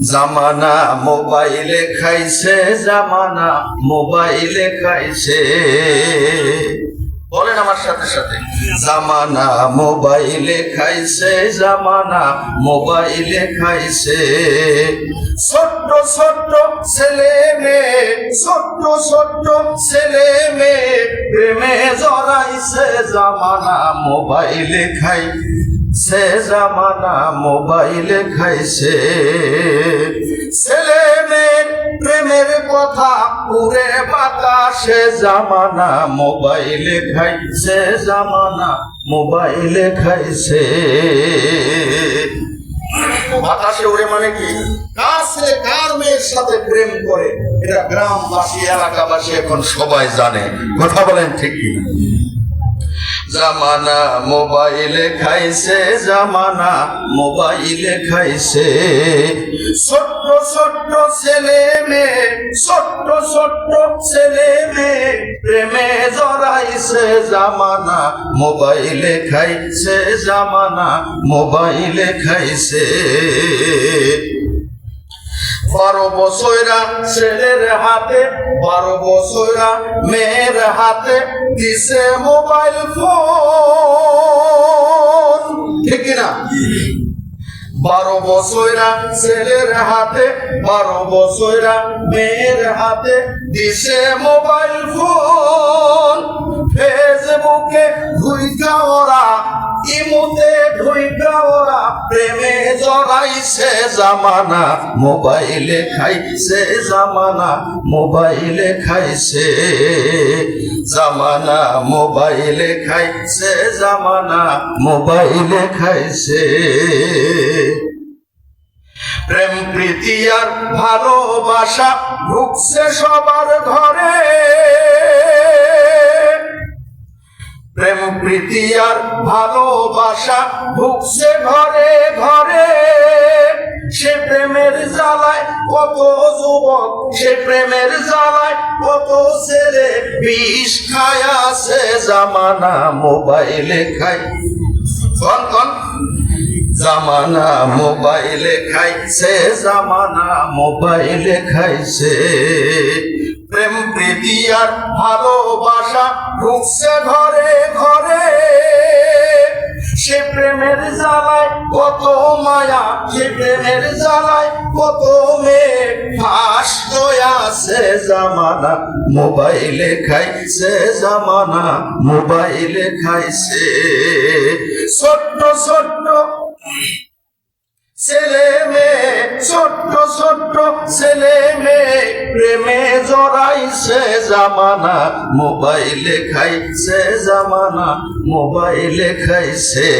জামানা মোবাইলে খাইছে, জামানা মোবাইলে খাইছে। বলেন আমার সাথে সাথে। জামানা মোবাইলে খাইছে, জামানা মোবাইলে খাইছে। ছোট্ট ছোট্ট ছেলে মেয়ে, ছোট্ট ছোট্ট ছেলে মেয়ে, প্রেমে জড়াইছে, জামানা মোবাইলে খাই সে জামানা মোবাইলে খাইছে। ছেলে মেয়ের প্রেমের কথা উড়ে বাতাসে জামানা, মোবাইলে খাইছে জামানা, মোবাইলে খাইছে। বাতাসে উড়ে মানে কি? কার ছেলে কার মেয়ের সাথে প্রেম করে? এটা গ্রামবাসী, এলাকাবাসী এখন সবাই জানে। কথা বলেন ঠিক জামানা, মোবাইলে খাইছে জামানা, মোবাইলে খাইছে। ছোট্ট ছোট্ট ছেলে মেয়ে, ছোট্ট ছোট্ট ছেলে মেয়ে, প্রেমে জড়াইছে জামানা, মোবাইলে খাইছে জামানা, মোবাইলে খাইছে। বারো বছরা ছেলের হাতে, বারো বছরা মেয়ের হাতে, দিছে মোবাইল ফোন। বছরা ছেলের হাতে বারো বছরা মেয়ের হাতে দিছে মোবাইল ফোন। ফেসবুকে ঢুইকা ওরা, ইমুতে ঢুইকা ওরা, প্রেমে জড়াইছে জামানা, মোবাইলে খাইছে জামানা, মোবাইলে খাইছে জামানা, মোবাইলে খাইছে জামানা, মোবাইলে খাইছে। প্রেম, প্রীতি আর ভালোবাসা ঢুকছে সবার ঘরে। প্রেম, প্রীতি আর ভালোবাসা ঢুকছে ঘরে ঘরে। সে প্রেমের জ্বালায় কত যুবক, সে প্রেমের জ্বালায় কত ছেলে। বিষ খায় আছে জামানা মোবাইলে খাই কন কন জামানা মোবাইলে খাইছে, জামানা মোবাইলে খাইছে। প্রেম, প্রীতি আর ভালোবাসা ঢুকছে ঘরে ঘরে। সে প্রেমের জ্বালায় কত মায়া, সে প্রেমের জ্বালায় কত মেয়ে ফাঁস আছে জামানা মোবাইলে খাইছে, জামানা মোবাইলে খাইছে। ছোট্ট ছোট্ট ছেলে মেয়ে ছোট্ট ছোট্ট ছেলে মেয়ে প্রেমে জড়াইছে জামানা মোবাইলে খাইছে জামানা মোবাইলে খাইছে।